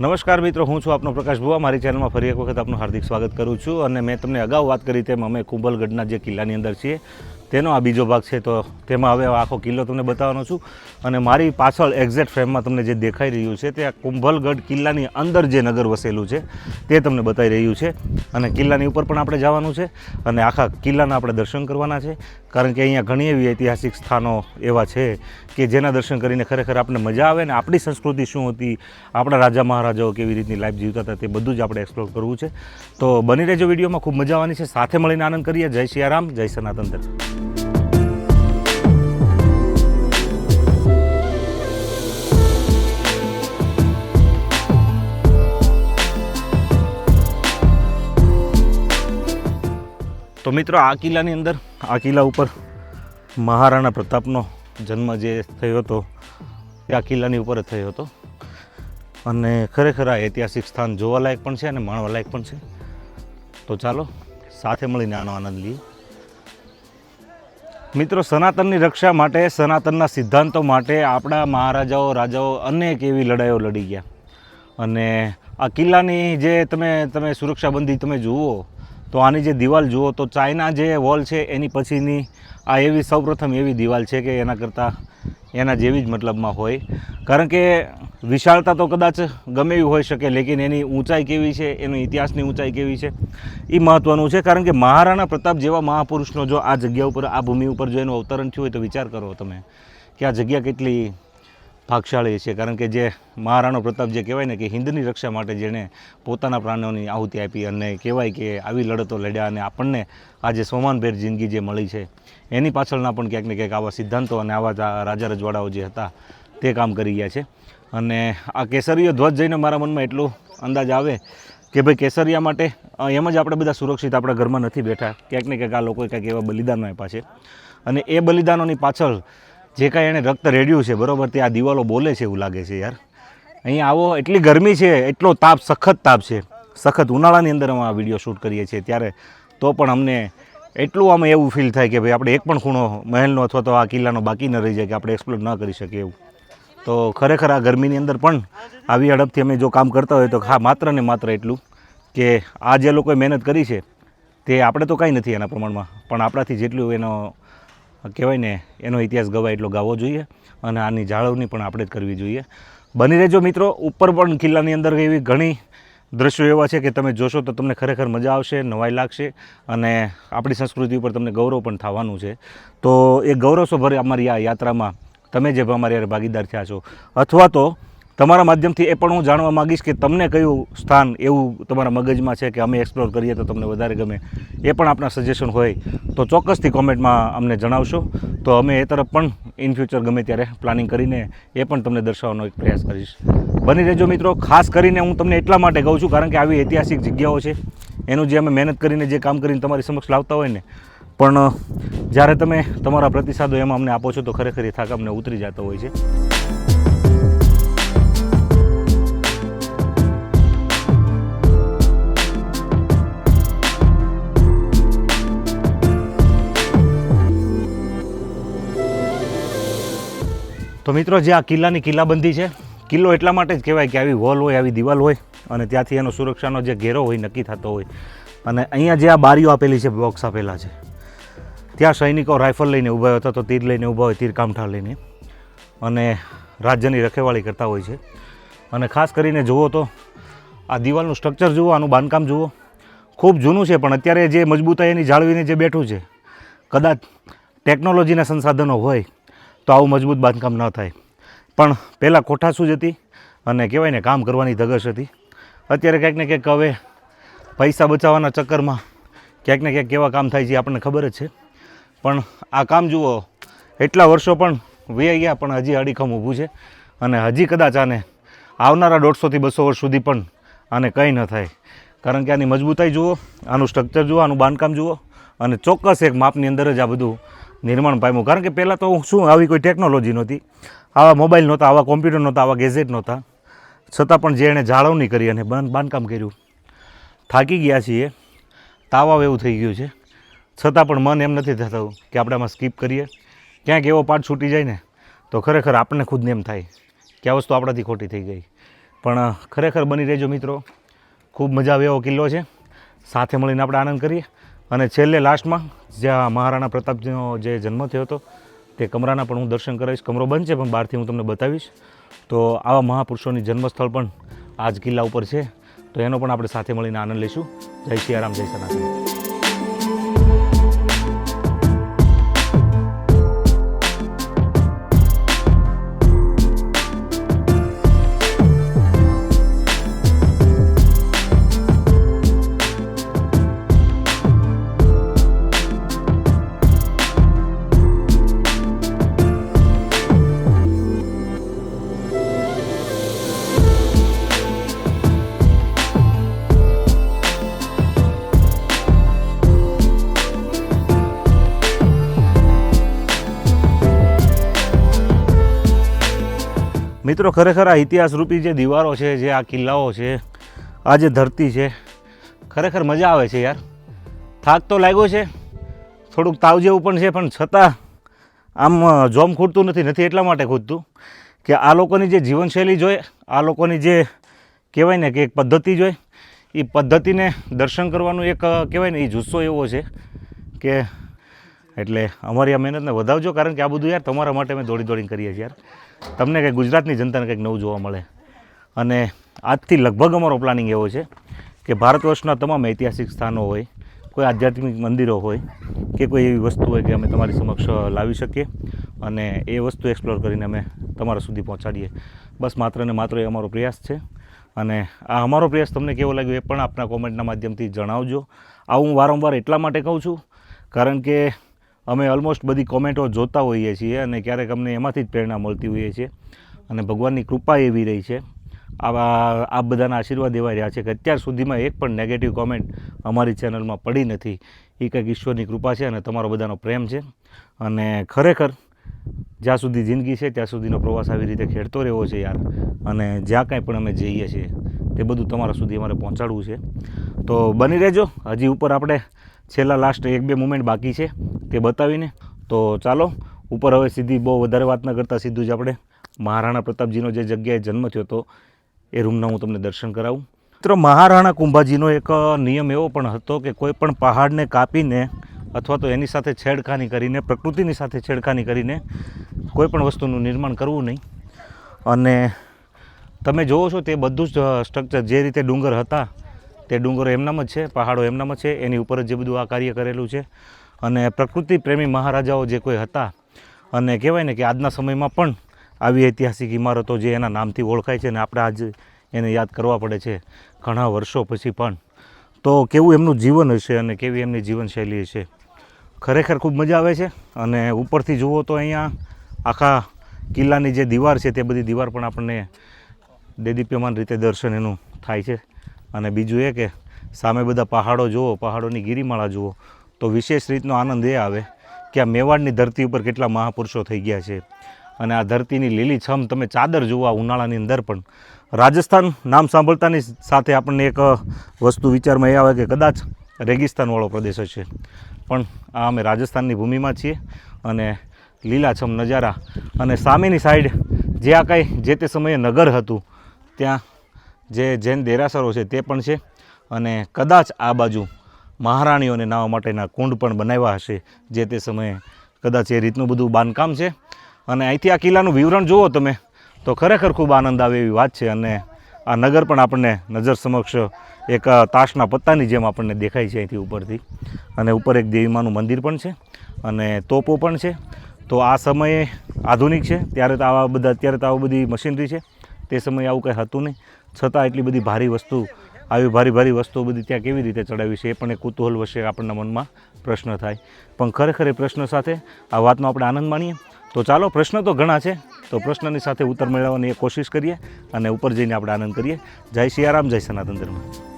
નમસ્કાર મિત્રો, હું છું આપનો પ્રકાશ ભુવા. મારી ચેનલમાં ફરી એક વખત આપનું હાર્દિક સ્વાગત કરું છું અને મેં તમને અગાઉ વાત કરી તેમ અમે કુંભલગઢના જે કિલ્લાની અંદર છીએ તેનો આ બીજો ભાગ છે. તો તેમાં હવે આખો કિલ્લો તમને બતાવવાનો છું. અને મારી પાછળ એક્ઝેક્ટ ફ્રેમમાં તમને જે દેખાઈ રહ્યું છે તે આ કુંભલગઢ કિલ્લાની અંદર જે નગર વસેલું છે તે તમને બતાવી રહ્યું છે. અને કિલ્લાની ઉપર પણ આપણે જવાનું છે અને આખા કિલ્લાના આપણે દર્શન કરવાના છે. કારણ કે અહીંયા ઘણી એવી ઐતિહાસિક સ્થાનો એવા છે કે જેના દર્શન કરીને ખરેખર આપણને મજા આવે ને આપણી સંસ્કૃતિ શું હતી, આપણા રાજા મહારાજાઓ કેવી રીતની લાઈફ જીવતા હતા તે બધું જ આપણે એક્સપ્લોર કરવું છે. તો બની રહેજો વિડીયોમાં. ખૂબ મજા આવવાની છે. સાથે મળીને આનંદ કરીએ. જય સિયારામ જય સનાતન ધર્મ. તો મિત્રો, આ કિલ્લાની અંદર, આ કિલ્લા ઉપર મહારાણા પ્રતાપનો જન્મ જે થયો હતો, એ આ કિલ્લાની ઉપર જ થયો હતો. અને ખરેખર આ ઐતિહાસિક સ્થાન જોવાલાયક પણ છે અને માણવાલાયક પણ છે. તો ચાલો, સાથે મળીને આનો આનંદ લઈએ. મિત્રો, સનાતનની રક્ષા માટે, સનાતનના સિદ્ધાંતો માટે આપણા મહારાજાઓ, રાજાઓ અનેક એવી લડાઈઓ લડી ગયા. અને આ કિલ્લાની જે તમે તમે સુરક્ષાબંધી તમે જુઓ તો આની જે દિવાલ જુઓ, તો ચાઇના જે વોલ છે, એની પછીની આ એવી સૌપ્રથમ એવી દિવાલ છે કે એના કરતાં એના જેવી જ મતલબમાં હોય. કારણ કે વિશાળતા તો કદાચ ગમે એવી હોઈ શકે, લેકિન એની ઊંચાઈ કેવી છે, એનો ઇતિહાસની ઊંચાઈ કેવી છે, એ મહત્ત્વનું છે. કારણ કે મહારાણા પ્રતાપ જેવા મહાપુરુષનો જો આ જગ્યા ઉપર, આ ભૂમિ ઉપર જો એનું અવતરણ થયું હોય તો વિચાર કરો તમે, કે આ જગ્યા કેટલી ભાગશાળી છે. કારણ કે જે મહારાણો પ્રતાપ જે કહેવાય ને કે હિન્દની રક્ષા માટે જેણે પોતાના પ્રાણોની આહુતિ આપી અને કહેવાય કે આવી લડતો લડ્યા અને આપણને આજે સોમાનભેર જિંદગી જે મળી છે, એની પાછળના પણ ક્યાંક ને ક્યાંક આવા સિદ્ધાંતો અને આવા રાજા રજવાડાઓ જે હતા તે કામ કરી ગયા છે. અને આ કેસરીયો ધ્વજ જઈને મારા મનમાં એટલો અંદાજ આવે કે ભાઈ કેસરિયા માટે એમ જ આપણે બધા સુરક્ષિત આપણા ઘરમાં નથી બેઠા. ક્યાંક ને ક્યાંક આ લોકોએ કંઈક એવા બલિદાનો આપ્યા છે. અને એ બલિદાનોની પાછળ જે કાંઈ એણે રક્ત રેડ્યું છે, બરાબર? તે આ દિવાલો બોલે છે એવું લાગે છે યાર. અહીંયા આવો, એટલી ગરમી છે, એટલો તાપ, સખત તાપ છે. સખત ઉનાળાની અંદર અમે આ વીડિયો શૂટ કરીએ છીએ ત્યારે તો પણ અમને એટલું આમાં એવું ફીલ થાય કે ભાઈ આપણે એક પણ ખૂણો મહેલનો અથવા તો આ કિલ્લાનો બાકી ન રહી જાય, કે આપણે એક્સપ્લોર ન કરી શકીએ એવું. તો ખરેખર આ ગરમીની અંદર પણ આવી હડપથી અમે જો કામ કરતા હોય તો હા, માત્ર ને માત્ર એટલું કે આ જે લોકોએ મહેનત કરી છે, તે આપણે તો કાંઈ નથી એના પ્રમાણમાં. પણ આપણાથી જેટલું એનો કહેવાય ને, એનો ઇતિહાસ ગવાય એટલો ગાવો જોઈએ અને આની જાળવણી પણ આપણે જ કરવી જોઈએ. બની રહેજો મિત્રો, ઉપર પણ કિલ્લાની અંદર એવી ઘણી દ્રશ્યો એવા છે કે તમે જોશો તો તમને ખરેખર મજા આવશે, નવાઈ લાગશે અને આપણી સંસ્કૃતિ ઉપર તમને ગૌરવ પણ થવાનું છે. તો એ ગૌરવ ગૌરવસભર અમારી આ યાત્રામાં તમે જે અમારી યાર ભાગીદાર થયા છો, અથવા તો તમારા માધ્યમથી એ પણ હું જાણવા માગીશ કે તમને કયું સ્થાન એવું તમારા મગજમાં છે કે અમે એક્સપ્લોર કરીએ તો તમને વધારે ગમે, એ પણ આપણા સજેશન હોય. તો ચોક્કસથી કોમેન્ટમાં અમને જણાવશો. તો અમે એ તરફ પણ ઇન ફ્યુચર ગમે ત્યારે પ્લાનિંગ કરીને એ પણ તમને દર્શાવવાનો એક પ્રયાસ કરીશ. બની રહેજો મિત્રો, ખાસ કરીને હું તમને એટલા માટે કહું છું કારણ કે આવી ઐતિહાસિક જગ્યાઓ છે. એનું જે અમે મહેનત કરીને જે કામ કરીને તમારી સમક્ષ લાવતા હોય ને, પણ જ્યારે તમે તમારા પ્રતિસાદો એમાં અમને આપો છો તો ખરેખર એ થાક અમને ઉતરી જતો હોય છે. તો મિત્રો, જે આ કિલ્લાની કિલ્લાબંધી છે, કિલ્લો એટલા માટે જ કહેવાય કે આવી વોલ હોય, આવી દિવાલ હોય અને ત્યાંથી એનો સુરક્ષાનો જે ઘેરો હોય, નક્કી થતો હોય. અને અહીંયા જે આ બારીઓ આપેલી છે બોક્સ આપેલા છે, ત્યાં સૈનિકો રાઇફલ લઈને ઊભા હોય અથવા તો તીર લઈને ઊભા હોય, તીર કામઠા લઈને. અને રાજ્યની રખેવાળી કરતા હોય છે. અને ખાસ કરીને જુઓ તો, આ દિવાલનું સ્ટ્રક્ચર જુઓ, આનું બાંધકામ જુઓ. ખૂબ જૂનું છે, પણ અત્યારે જે મજબૂતાઈ એની જાળવીને જે બેઠું છે, કદાચ ટેકનોલોજીના સંસાધનો હોય તો આવું મજબૂત બાંધકામ ન થાય. પણ પહેલાં કોઠાસૂજ હતી અને કહેવાય ને કામ કરવાની ધગશ હતી. અત્યારે ક્યાંક ને ક્યાંક હવે પૈસા બચાવવાના ચક્કરમાં ક્યાંક ને ક્યાંક કેવા કામ થાય છે આપણને ખબર જ છે. પણ આ કામ જુઓ, એટલા વર્ષો પણ વ્યાઈ ગયા, પણ હજી અડીખમ ઊભું છે અને હજી કદાચ આને આવનારા દોઢસોથી બસો વર્ષ સુધી પણ આને કંઈ ન થાય. કારણ કે આની મજબૂતાઈ જુઓ, આનું સ્ટ્રક્ચર જુઓ, આનું બાંધકામ જુઓ અને ચોક્કસ એક માપની અંદર જ આ બધું નિર્માણ પામ્યું. કારણ કે પહેલાં તો શું, આવી કોઈ ટેકનોલોજી નહોતી. આવા મોબાઈલ નહોતા, આવા કોમ્પ્યુટર નહોતા, આવા ગેજેટ નહોતા. છતાં પણ જે એણે જાળવણી કરી અને બાંધ- બાંધકામ કર્યું. થાકી ગયા છીએ. તાવાવ એવું થઈ ગયું છે. છતાં પણ મન એમ નથી થતું કે આપણે આમાં સ્કીપ કરીએ. ક્યાંક એવો પાઠ છૂટી જાય ને, તો ખરેખર આપણને ખુદને એમ થાય કે આ વસ્તુ આપણાથી ખોટી થઈ ગઈ. પણ ખરેખર બની રહેજો મિત્રો. ખૂબ મજા આવે એવો કિલ્લો છે. સાથે મળીને આપણે આનંદ કરીએ. અને છેલ્લે લાસ્ટમાં, જ્યાં મહારાણા પ્રતાપજીનો જે જન્મ થયો હતો, તે કમરાના પણ હું દર્શન કરાવીશ. કમરો બંધ છે, પણ બહારથી હું તમને બતાવીશ. તો આવા મહાપુરુષોની જન્મસ્થળ પણ આ જ કિલ્લા ઉપર છે. તો એનો પણ આપણે સાથે મળીને આનંદ લઈશું. જય સિયારામ જય સનાતન. મિત્રો, ખરેખર આ ઇતિહાસ રૂપી જે દીવારો છે, જે આ કિલ્લાઓ છે, આ જે ધરતી છે, ખરેખર મજા આવે છે યાર. થાક તો લાગ્યો છે, થોડુંક તાવ જેવું પણ છે, પણ છતાં આમ જોમ ખૂટતું નથી નથી એટલા માટે ખૂટતું કે આ લોકોની જે જીવનશૈલી જોઈએ આ લોકોની જે કહેવાય ને કે એક પદ્ધતિ જોઈએ એ પદ્ધતિને દર્શન કરવાનું એક કહેવાય ને એ જુસ્સો એવો છે કે એટલે અમારી આ મહેનતને વધાવજો, કારણ કે આ બધું યાર તમારા માટે અમે દોડી દોડીને કરીએ છીએ યાર. તમને કંઈક ગુજરાતની જનતાને કંઈક નવું જોવા મળે. અને આજથી લગભગ અમારો પ્લાનિંગ એવો છે કે ભારત વર્ષના તમામ ઐતિહાસિક સ્થાનો હોય, કોઈ આધ્યાત્મિક મંદિરો હોય, કે કોઈ એવી વસ્તુ હોય કે અમે તમારી સમક્ષ લાવી શકીએ અને એ વસ્તુ એક્સપ્લોર કરીને અમે તમારા સુધી પહોંચાડીએ. બસ માત્ર ને માત્ર એ અમારો પ્રયાસ છે. અને આ અમારો પ્રયાસ તમને કેવો લાગ્યો એ પણ આપના કોમેન્ટના માધ્યમથી જણાવજો. આ હું વારંવાર એટલા માટે કહું છું, કારણ કે અમે ઓલમોસ્ટ બધી કોમેન્ટો જોતા હોઈએ છીએ અને ક્યારેક અમને એમાંથી જ પ્રેરણા મળતી હોઈએ છીએ. અને ભગવાનની કૃપા એવી રહી છે. આવા આ બધાના આશીર્વાદ એવા રહ્યા છે કે અત્યાર સુધીમાં એક પણ નેગેટિવ કોમેન્ટ અમારી ચેનલમાં પડી નથી. એ કંઈક ઈશ્વરની કૃપા છે અને તમારો બધાનો પ્રેમ છે. અને ખરેખર જ્યાં સુધી જિંદગી છે, ત્યાં સુધીનો પ્રવાસ આવી રીતે ખેડતો રહેવો છે યાર. અને જ્યાં કાંઈ પણ અમે જઈએ છીએ, તે બધું તમારા સુધી અમારે પહોંચાડવું છે. તો બની રહેજો. હજી ઉપર આપણે છેલ્લા લાસ્ટ એક બે મુમેન્ટ બાકી છે તે બતાવીને. તો ચાલો, ઉપર હવે સીધી બહુ વધારે વાત ન કરતાં, સીધું જ આપણે મહારાણા પ્રતાપજીનો જે જગ્યાએ જન્મ થયો હતો, એ રૂમના હું તમને દર્શન કરાવું. મિત્રો, મહારાણા કુંભાજીનો એક નિયમ એવો પણ હતો કે કોઈ પણ પહાડને કાપીને અથવા તો એની સાથે છેડખાની કરીને, પ્રકૃતિની સાથે છેડખાની કરીને કોઈ પણ વસ્તુનું નિર્માણ કરવું નહીં. અને તમે જોવો છો તે બધું જ સ્ટ્રક્ચર જે રીતે ડુંગર હતા તે ડુંગરો એમનામ જ છે, પહાડો એમનામ જ છે, એની ઉપર જ જે બધું આ કાર્ય કરેલું છે. અને પ્રકૃતિ પ્રેમી મહારાજાઓ જે કોઈ હતા, અને કહેવાય ને કે આજના સમયમાં પણ આવી ઐતિહાસિક ઇમારતો જે એના નામથી ઓળખાય છે અને આપણે આજ એને યાદ કરવા પડે છે, ઘણા વર્ષો પછી પણ. તો કેવું એમનું જીવન હશે અને કેવી એમની જીવનશૈલી હશે? ખરેખર ખૂબ મજા આવે છે, અને ઉપરથી જુઓ તો અહીંયા આખા કિલ્લાની જે દીવાર છે તે બધી દીવાર પણ આપણને દેદીપ્યમાન રીતે દર્શન એનું થાય છે. અને બીજું એ કે સામે બધા પહાડો જુઓ, પહાડોની ગિરિમાળા જુઓ, તો વિશેષ રીતનો આનંદ એ આવે કે આ મેવાડની ધરતી ઉપર કેટલા મહાપુરુષો થઈ ગયા છે. અને આ ધરતીની લીલીછમ તમે ચાદર જુઓ, આ ઉનાળાની અંદર પણ. રાજસ્થાન નામ સાંભળતાની સાથે આપણને એક વસ્તુ વિચારમાં એ આવે કે કદાચ રેગિસ્તાનવાળો પ્રદેશ હશે પણ આ અમે રાજસ્થાનની ભૂમિમાં છીએ અને લીલાછમ નજારા અને સામેની સાઈડ જે આ કાંઈ જે તે સમયે નગર હતું, ત્યાં જે જૈન દેરાસરો છે તે પણ છે અને કદાચ આ બાજુ મહારાણીઓને નાહવા માટેના કુંડ પણ બનાવ્યા હશે જે તે સમયે કદાચ એ રીતનું બધું બાંધકામ છે. અને અહીંથી આ કિલ્લાનું વિવરણ જુઓ તમે, તો ખરેખર ખૂબ આનંદ આવે એવી વાત છે અને આ નગર પણ આપણને નજર સમક્ષ એક તાશના પત્તાની જેમ આપણને દેખાય છે અહીંથી ઉપરથી. અને ઉપર એક દેવીમાનું મંદિર પણ છે અને તોપો પણ છે. તો આ સમયે આધુનિક છે, ત્યારે તો આવા બધા, અત્યારે તો આવા બધી મશીનરી છે. તે સમયે આવું કંઈ હતું નહીં. છતાં એટલી બધી ભારી વસ્તુ, આવી ભારી ભારી વસ્તુઓ બધી ત્યાં કેવી રીતે ચડાવી છે એ પણ એક કુતૂહલ વશે આપણના મનમાં પ્રશ્ન થાય. પણ ખરેખર એ પ્રશ્ન સાથે આ વાતનો આપણે આનંદ માણીએ. તો ચાલો, પ્રશ્ન તો ઘણા છે. તો પ્રશ્નની સાથે ઉત્તર મેળવવાની એ કોશિશ કરીએ અને ઉપર જઈને આપણે આનંદ કરીએ. જય સિયારામ જય સનાતન ધર્મ.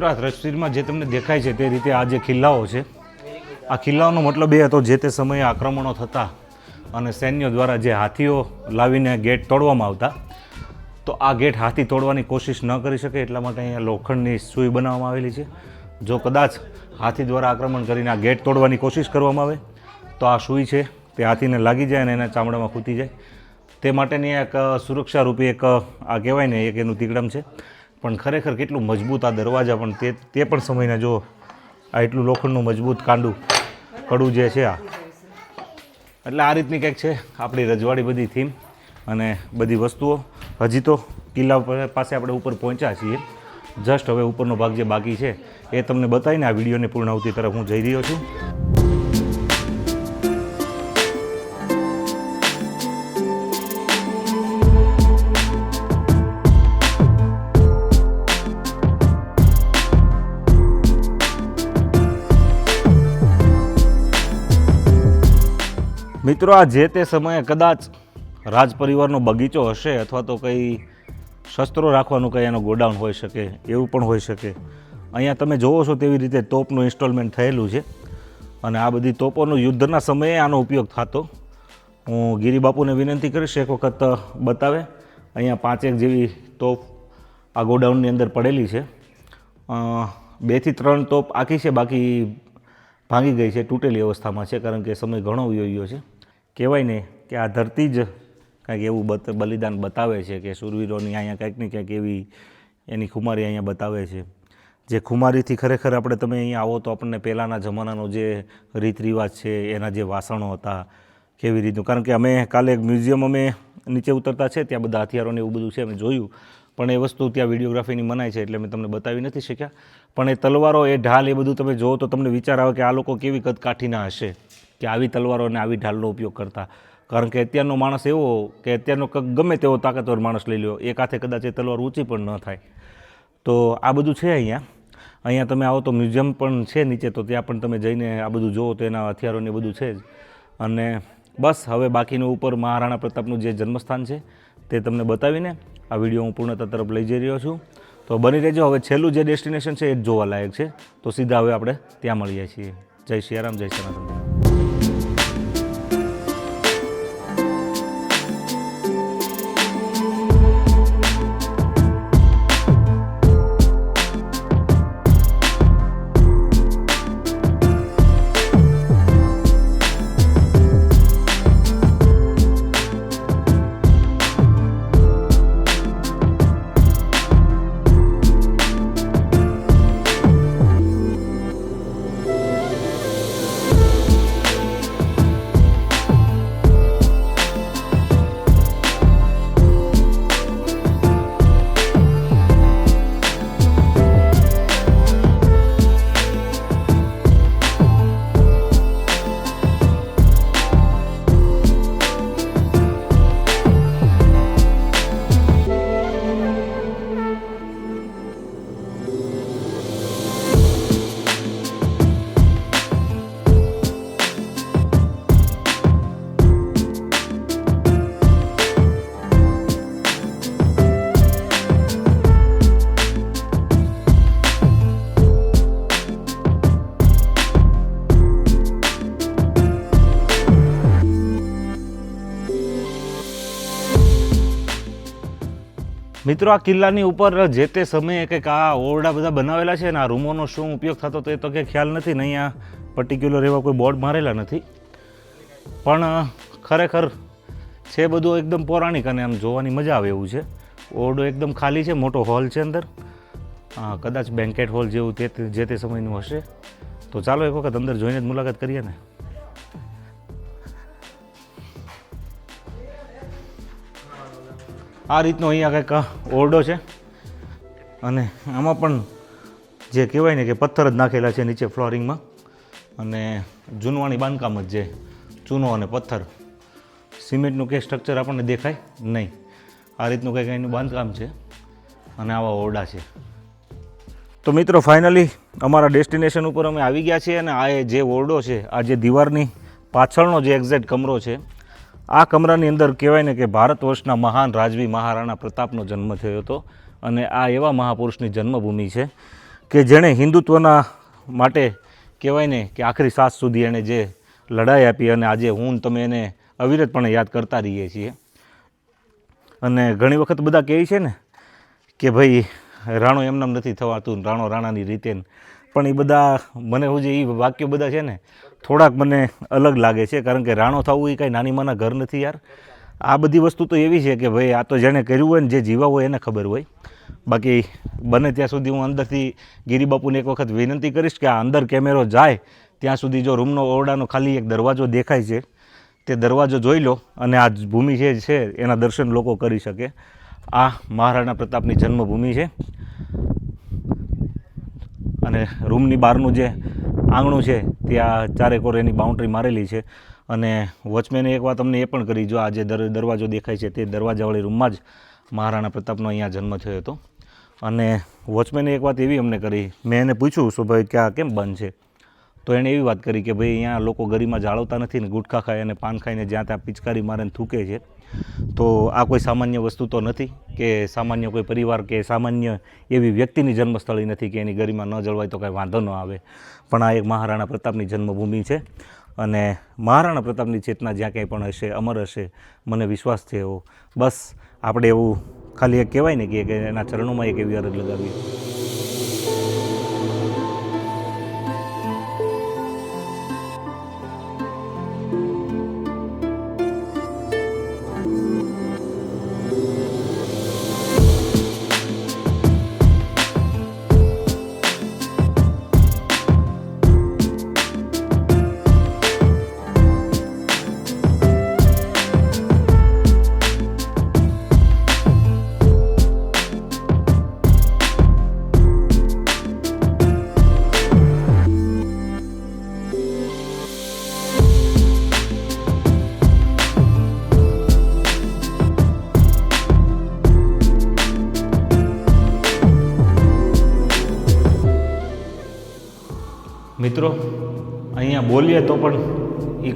મિત્રો, આ તસવીરમાં જે તમને દેખાય છે તે રીતે આ જે કિલ્લાઓ છે, આ કિલ્લાઓનો મતલબ એ હતો જે તે સમયે આક્રમણો થતા અને સૈન્ય દ્વારા જે હાથીઓ લાવીને ગેટ તોડવામાં આવતા. તો આ ગેટ હાથી તોડવાની કોશિશ ન કરી શકે એટલા માટે અહીંયા લોખંડની સૂઈ બનાવવામાં આવેલી છે. જો કદાચ હાથી દ્વારા આક્રમણ કરીને આ ગેટ તોડવાની કોશિશ કરવામાં આવે, તો આ સૂઈ છે, તે હાથીને લાગી જાય અને એના ચામડામાં ખૂતી જાય. તે માટેની એક સુરક્ષારૂપી સુરક્ષા રૂપી એક, આ કહેવાય ને, એક એનું તીકડમ છે. પણ ખરેખર કેટલું મજબૂત આ દરવાજા પણ તે તે પણ સમયના જો આ એટલું લોખંડનું મજબૂત કાંડું કડું જે છે આ. એટલે આ રીતની કંઈક છે આપણી રજવાડી બધી થીમ અને બધી વસ્તુઓ. હજી તો કિલ્લા પાસે આપણે ઉપર પહોંચ્યા છીએ. જસ્ટ હવે ઉપરનો ભાગ જે બાકી છે એ તમને બતાવીને આ વિડીયોની પૂર્ણાવતી તરફ હું જઈ રહ્યો છું. મિત્રો, આ જે તે સમયે કદાચ રાજ પરિવારનો બગીચો હશે અથવા તો કંઈ શસ્ત્રો રાખવાનું કંઈ એનો ગોડાઉન હોઈ શકે, એવું પણ હોઈ શકે. અહીંયા તમે જોવો છો તેવી રીતે તોપનું ઇન્સ્ટોલમેન્ટ થયેલું છે અને આ બધી તોપોનું યુદ્ધના સમયે આનો ઉપયોગ થતો. હું ગિરિબાપુને વિનંતી કરીશ એક વખત બતાવે. અહીંયા પાંચેક જેવી તોપ આ ગોડાઉનની અંદર પડેલી છે. બેથી ત્રણ તોપ આખી છે, બાકી ભાંગી ગઈ છે, તૂટેલી અવસ્થામાં છે, કારણ કે સમય ઘણો વયો છે. કહેવાય ને કે આ ધરતી જ કાંઈક એવું બત, બલિદાન બતાવે છે કે શૂરવીરોની અહીંયા કંઈક ને ક્યાંક એવી એની ખુમારી અહીંયા બતાવે છે. જે ખુમારીથી ખરેખર આપણે તમે અહીંયા આવો તો આપણને પહેલાંના જમાનાનો જે રીત રિવાજ છે, એના જે વાસણો હતા, કેવી રીતનું? કારણ કે અમે કાલે એક મ્યુઝિયમ અમે નીચે ઉતરતા છે, ત્યાં બધા હથિયારોને એવું બધું છે અમે જોયું. પણ એ વસ્તુ ત્યાં વિડીયોગ્રાફીની મનાય છે એટલે મેં તમને બતાવી નથી શક્યા. પણ એ તલવારો, એ ઢાલ એ બધું તમે જુઓ તો તમને વિચાર આવે કે આ લોકો કેવી કદકાઠીના હશે. કે આવી તલવારો અને આવી ઢાલનો ઉપયોગ કરતા. કારણ કે અત્યારનો માણસ એવો કે અત્યારનો ગમે તેવો તાકાતવર માણસ લઈ લ્યો, એક હાથે કદાચ એ તલવાર ઊંચી પણ ન થાય. તો આ બધું છે અહીંયા. અહીંયા તમે આવો તો મ્યુઝિયમ પણ છે નીચે, તો ત્યાં પણ તમે જઈને આ બધું જુઓ તો એના હથિયારોને બધું છે જ. અને બસ, હવે બાકીનું ઉપર મહારાણા પ્રતાપનું જે જન્મસ્થાન છે તે તમને બતાવીને આ વીડિયો હું પૂર્ણતા તરફ લઈ જઈ રહ્યો છું. તો બની રહેજો, હવે છેલ્લું જે ડેસ્ટિનેશન છે એ જ જોવા લાયક છે. તો સીધા હવે આપણે ત્યાં મળીએ છીએ. જય શ્રી રામ, જય સનાતન મિત્રો, આ કિલ્લાની ઉપર જે તે સમયે કંઈક આ ઓરડા બધા બનાવેલા છે ને, આ રૂમોનો શું ઉપયોગ થતો તો એ તો કંઈ ખ્યાલ નથી, ને અહીંયા પર્ટિક્યુલર એવા કોઈ બોર્ડ મારેલા નથી. પણ ખરેખર છે બધું એકદમ પૌરાણિક અને આમ જોવાની મજા આવે એવું છે. ઓરડો એકદમ ખાલી છે, મોટો હોલ છે અંદર. કદાચ બેન્કેટ હોલ જેવું તે- જે તે સમયનું હશે. તો ચાલો એક વખત અંદર જોઈને જ મુલાકાત કરીએ ને. આ રીતનો અહીંયા કંઈક ઓરડો છે. અને આમાં પણ જે કહેવાય ને કે પથ્થર જ નાખેલા છે નીચે ફ્લોરિંગમાં. અને જૂનવાણી બાંધકામ જ છે ચૂનો અને પથ્થર. સિમેન્ટનું કંઈ સ્ટ્રક્ચર આપણને દેખાય નહીં. આ રીતનું કંઈક એનું બાંધકામ છે. અને આવા ઓરડા છે. તો મિત્રો ફાઇનલી અમારા ડેસ્ટિનેશન ઉપર અમે આવી ગયા છીએ અને આ જે ઓરડો છે, આ જે દીવારની પાછળનો જે એક્ઝેક્ટ કમરો છે આ કમરાની અંદર કહેવાય ને કે ભારત વર્ષના મહાન રાજવી મહારાણા પ્રતાપનો જન્મ થયો હતો અને આ એવા મહાપુરુષની જન્મભૂમિ છે કે જેણે હિન્દુત્વના માટે કહેવાય ને કે આખરી સાસ સુધી એણે જે લડાઈ આપી અને આજે હું તમે એને અવિરતપણે યાદ કરતા રહીએ છીએ અને ઘણી વખત બધા કહે છે ને કે ભાઈ રાણો એમનામ નથી થવાતું રાણો રાણાની રીતે. પણ એ બધા, મને હું જે એ વાક્યો બધા છે ને, થોડાક મને અલગ લાગે છે, કારણ કે રાણો થવું એ કાંઈ નાની માના ઘર નથી યાર. આ બધી વસ્તુ તો એવી છે કે ભાઈ, આ તો જેણે કર્યું હોય ને જે જીવા હોય એને ખબર હોય. બાકી બને ત્યાં સુધી હું અંદરથી ગિરિબાપુને એક વખત વિનંતી કરીશ કે આ અંદર કેમેરો જાય, ત્યાં સુધી જો રૂમનો ઓરડાનો ખાલી એક દરવાજો દેખાય છે, તે દરવાજો જોઈ લો અને આ ભૂમિ જે છે, એના દર્શન લોકો કરી શકે. આ મહારાણા પ્રતાપની જન્મભૂમિ છે. અને રૂમની બહારનું જે આંગણું છે, ત્યાં ચારેકોર એની બાઉન્ડ્રી મારેલી છે. અને વોચમેને એક વાત અમને એ પણ કરી, જો આ જે દર, દરવાજો દેખાય છે તે દરવાજાવાળી રૂમમાં જ મહારાણા પ્રતાપનો અહીંયા જન્મ થયો હતો. અને વોચમેને એક વાત એવી અમને કરી, મેં એને પૂછ્યું, શું ભાઈ આ કેમ બંધ છે? તો એણે એવી વાત કરી કે, ભાઈ, અહીંયા લોકો ગરીમાં જાળવતા નથી ને ગુટખા ખાય અને પાન ખાઈને જ્યાં ત્યાં પિચકારી મારે થૂકે છે. તો આ કોઈ સામાન્ય વસ્તુ તો નથી કે સામાન્ય કોઈ પરિવાર કે સામાન્ય એવી વ્યક્તિની જન્મસ્થળી નથી કે એની ગરિમા ન જળવાય તો કાંઈ વાંધો ન આવે. પણ આ એક મહારાણા પ્રતાપની જન્મભૂમિ છે અને મહારાણા પ્રતાપની ચેતના જ્યાં ક્યાંય પણ હશે, અમર હશે, મને વિશ્વાસ છે એવો. બસ, આપણે એવું ખાલી એક કહેવાય ને કે એના ચરણોમાં એક એવી અરજ લગાવીએ.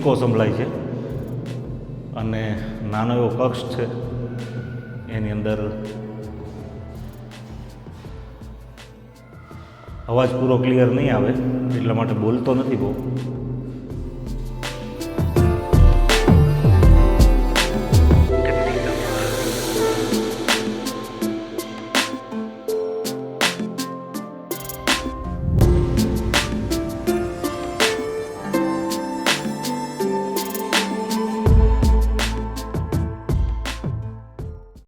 ઇકો સંભળાય છે. અને નાનો એવો કક્ષ છે. એની અંદર અવાજ પૂરો ક્લિયર નહીં આવે, એટલા માટે બોલતો નથી બહુ.